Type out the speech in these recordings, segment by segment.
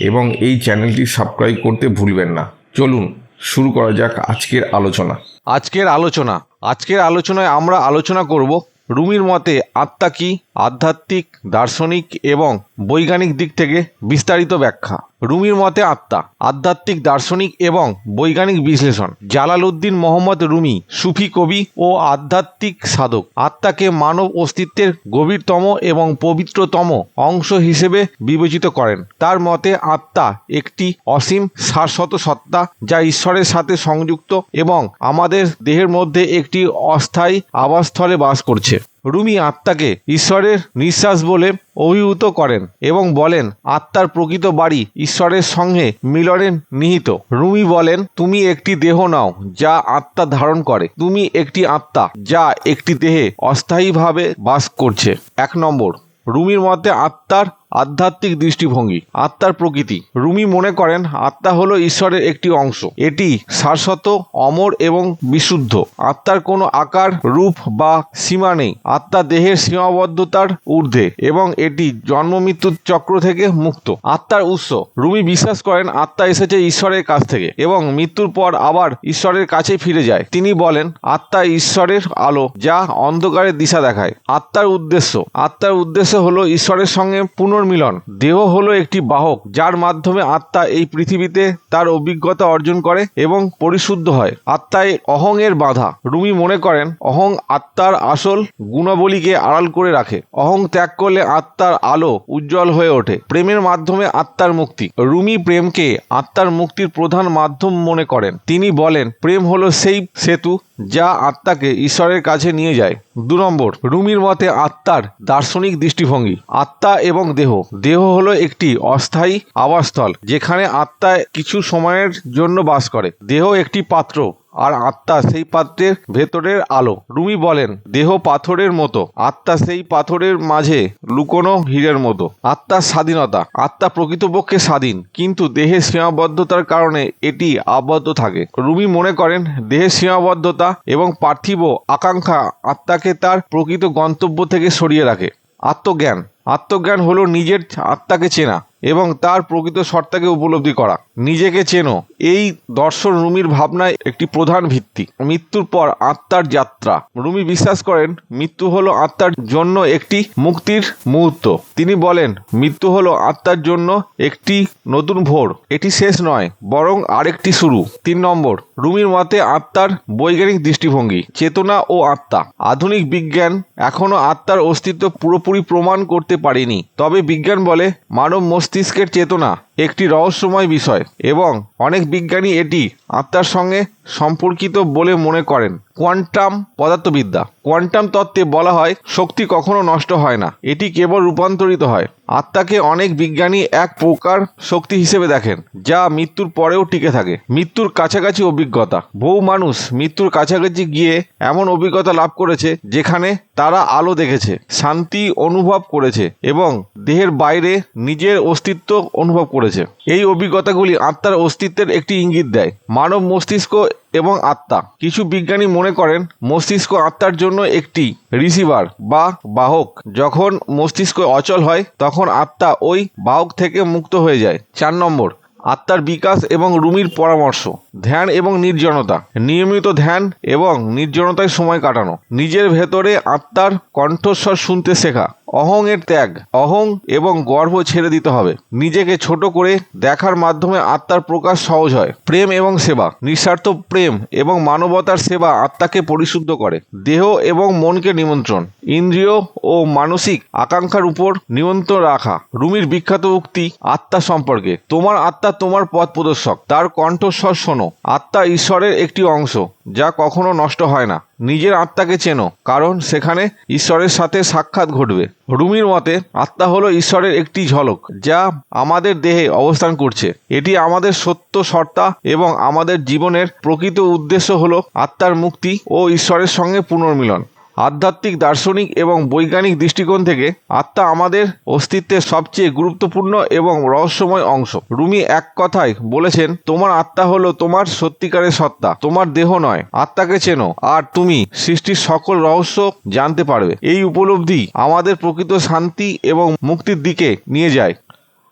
এবং এই চ্যানেলটি সাবস্ক্রাইব করতে ভুলবেন না। চলুন, শুরু করা যাক আজকের আলোচনা। আজকের আলোচনা। আজকের আলোচনায় আমরা আলোচনা করব রুমির মতে আত্মা কি? আধ্যাত্মিক, দার্শনিক এবং বৈজ্ঞানিক দিক থেকে বিস্তারিত ব্যাখ্যা। রুমির মতে আত্মা, আধ্যাত্মিক, দার্শনিক এবং বৈজ্ঞানিক বিশ্লেষণ। জালালউদ্দিন মোহাম্মদ রুমি, সুফি কবি ও আধ্যাত্মিক সাধক। আত্মাকে মানব অস্তিত্বের গভীরতম এবং পবিত্রতম অংশ হিসেবে বিবেচিত করেন। তার মতে আত্মা একটি অসীম শাশ্বত সত্তা যা ঈশ্বরের সাথে সংযুক্ত এবং আমাদের দেহের মধ্যে একটি অস্থায়ী আবাসস্থলে বাস করছে। রুমি আত্মাকে ঈশ্বরের নিঃশ্বাস বলে অভিভূত করেন এবং বলেন, আত্মার প্রকৃত বাড়ি ঈশ্বরের সঙ্গে মিলনে নিহিত। রুমি বলেন, তুমি একটি দেহ নাও যা আত্মা ধারণ করে। তুমি একটি আত্মা যা একটি দেহে অস্থায়ীভাবে বাস করছে। এক নম্বর, রুমির মতে আত্মার আধ্যাত্মিক দৃষ্টিভঙ্গি, আত্মার প্রকৃতি। রুমি মনে করেন, আত্মা হলো ঈশ্বরের একটি অংশ। এটি শাশ্বত, অমর এবং বিশুদ্ধ। আত্মার কোনো আকার, রূপ বা সীমা নেই। আত্মা দেহের সীমাবদ্ধতার ঊর্ধ্বে এবং এটি জন্ম, মৃত্যুর চক্র থেকে মুক্ত। আত্মার উৎস। রুমি বিশ্বাস করেন, আত্মা এসেছে ঈশ্বরের কাছ থেকে এবং মৃত্যুর পর আবার ঈশ্বরের কাছে ফিরে যায়। তিনি বলেন, আত্মা ঈশ্বরের আলো, যা অন্ধকারের দিশা দেখায়। আত্মার উদ্দেশ্য। আত্মার উদ্দেশ্য হলো ঈশ্বরের সঙ্গে পুনর্মিলন। দেহ হলো একটি বাহক, যার মাধ্যমে আত্মা এই পৃথিবীতে তার অভিজ্ঞতা অর্জন করে এবং পরিশুদ্ধ হয়। আত্মায় অহং এর বাধা। রুমি মনে করেন, অহং আত্মার আসল গুণাবলীকে আড়াল করে রাখে। অহং ত্যাগ করলে আত্মার আলো উজ্জ্বল হয়ে ওঠে, প্রেমের মাধ্যমে আত্মার মুক্তি। রুমি প্রেমকে আত্মার মুক্তির প্রধান মাধ্যম মনে করেন। তিনি বলেন, প্রেম হলো সেই সেতু যা আত্মাকে ঈশ্বরের কাছে নিয়ে যায়। দু নম্বর, রুমির মতে আত্মার দার্শনিক দৃষ্টিভঙ্গি। আত্মা এবং দেহ। দেহ হলো একটি অস্থায়ী আবাসস্থল, যেখানে আত্মা কিছু সময়ের জন্য বাস করে। দেহ একটি পাত্র। আর আত্মা সেই পাত্রের ভেতরের আলো। রুমি বলেন, দেহ পাথরের মতো। আত্মা সেই পাথরের মাঝে লুকোনো হীরের মতো। আত্মার স্বাধীনতা। আত্মা প্রকৃতপক্ষে স্বাধীন, কিন্তু দেহের সীমাবদ্ধতার কারণে এটি আবদ্ধ থাকে। রুমি মনে করেন, দেহের সীমাবদ্ধতা এবং পার্থিব আকাঙ্ক্ষা আত্মাকে তার প্রকৃত গন্তব্য থেকে সরিয়ে রাখে। আত্মজ্ঞান। আত্মজ্ঞান হলো নিজের আত্মাকে চেনা। এবং তার প্রকৃত সত্তাকে উপলব্ধি করা। নিজেকে চেনো, এই দর্শন রুমির ভাবনায় একটি প্রধান ভিত্তি। মৃত্যুর পর আত্মার যাত্রা। রুমি বিশ্বাস করেন, মৃত্যু হলো আত্মার জন্য একটি মুক্তির মুহূর্ত। তিনি বলেন, মৃত্যু হলো আত্মার জন্য একটি নতুন ভোর। এটি শেষ নয়, বরং আরেকটি শুরু। তিন নম্বর, রুমির মতে আত্মার বৈজ্ঞানিক দৃষ্টিভঙ্গি, চেতনা ও আত্মা। আধুনিক বিজ্ঞান এখনও আত্মার অস্তিত্ব পুরোপুরি প্রমাণ করতে পারেনি। তবে বিজ্ঞান বলে, মানব মস্তিষ্কের চেতনা। একটি রহস্যময় বিষয় এবং অনেক বিজ্ঞানী এটি আত্মার সঙ্গে সম্পর্কিত বলে মনে করেন। কোয়ান্টাম পদার্থবিদ্যা। কোয়ান্টাম তত্ত্বে বলা হয়, শক্তি কখনো নষ্ট হয় না। এটি কেবল রূপান্তরিত হয়। আত্মাকে অনেক বিজ্ঞানী এক প্রকার শক্তি হিসেবে দেখেন, যা মৃত্যুর পরেও টিকে থাকে। মৃত্যুর কাছাকাছি অভিজ্ঞতা। বহু মানুষ মৃত্যুর কাছাকাছি গিয়ে এমন অভিজ্ঞতা লাভ করেছে, যেখানে তারা আলো দেখেছে, শান্তি অনুভব করেছে এবং দেহের বাইরে নিজের অস্তিত্ব অনুভব করেছে। এই অভিজ্ঞতাগুলি আত্মার অস্তিত্বের একটি ইঙ্গিত দেয়। মানব মস্তিষ্ক এবং আত্মা। কিছু বিজ্ঞানী মনে করেন, মস্তিষ্ক আত্মার জন্য একটি রিসিভার বা বাহক। যখন মস্তিষ্ক অচল হয়, তখন আত্মা ওই বাহক থেকে মুক্ত হয়ে যায়। চার নম্বর, আত্মার বিকাশ এবং রুমির পরামর্শ। ধ্যান এবং নির্জনতা। নিয়মিত ধ্যান এবং নির্জনতায় সময় কাটানো। নিজের ভেতরে আত্মার কণ্ঠস্বর শুনতে শেখা। অহং এর ত্যাগ, অহং এবং গর্ব ছেড়ে দিতে হবে। নিজেকে ছোট করে দেখার মাধ্যমে আত্মার প্রকাশ সহজ হয়। প্রেম এবং সেবা, নিঃস্বার্থ প্রেম এবং মানবতার সেবা আত্মাকে পরিশুদ্ধ করে। দেহ এবং মনকে নিমন্ত্রণ, ইন্দ্রিয় ও মানসিক আকাঙ্ক্ষার উপর নিয়ন্ত্রণ রাখা। রুমির বিখ্যাত উক্তি, আত্মা সম্পর্কে, তোমার আত্মা তোমার পথ প্রদর্শক, তার কণ্ঠস্বর শোনো। আত্মা ঈশ্বরের একটি অংশ, যা কখনো নষ্ট হয় না। নিজের আত্মাকে চেনো, কারণ সেখানে ঈশ্বরের সাথে সাক্ষাৎ ঘটবে। রুমির মতে, আত্মা হলো ঈশ্বরের একটি ঝলক, যা আমাদের দেহে অবস্থান করছে। এটি আমাদের সত্য সত্তা এবং আমাদের জীবনের প্রকৃত উদ্দেশ্য হলো আত্মার মুক্তি ও ঈশ্বরের সঙ্গে পুনর্মিলন। আধ্যাত্মিক, দার্শনিক এবং বৈজ্ঞানিক দৃষ্টিকোণ থেকে আত্মা আমাদের অস্তিত্বের সবচেয়ে গুরুত্বপূর্ণ এবং রহস্যময় অংশ। রুমি এক কথায় বলেছেন, তোমার আত্মা হলো তোমার সত্যিকারের সত্তা, তোমার দেহ নয়, আত্মাকে চেনো, আর তুমি সৃষ্টির সকল রহস্য জানতে পারবে। এই উপলব্ধি আমাদের প্রকৃত শান্তি এবং মুক্তির দিকে নিয়ে যায়।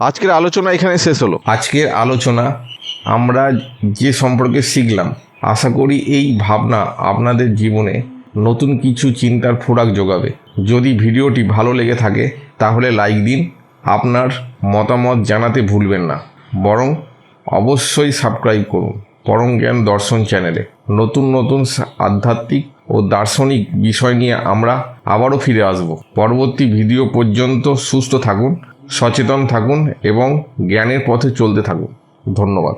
আজকের আলোচনা এখানে শেষ হলো। আজকের আলোচনা আমরা যে সম্পর্কে শিখলাম, আশা করি এই ভাবনা আপনাদের জীবনে নতুন কিছু চিন্তার ফোরাক যোগাবে। যদি ভিডিওটি ভালো লেগে থাকে, তাহলে লাইক দিন। আপনার মতামত জানাতে ভুলবেন না। বরং অবশ্যই সাবস্ক্রাইব করুন। পরম জ্ঞান দর্শন চ্যানেলে নতুন নতুন আধ্যাত্মিক ও দার্শনিক বিষয় নিয়ে আমরা আবারও ফিরে আসব। পরবর্তী ভিডিও পর্যন্ত সুস্থ থাকুন, সচেতন থাকুন এবং জ্ঞানের পথে চলতে থাকুন। ধন্যবাদ।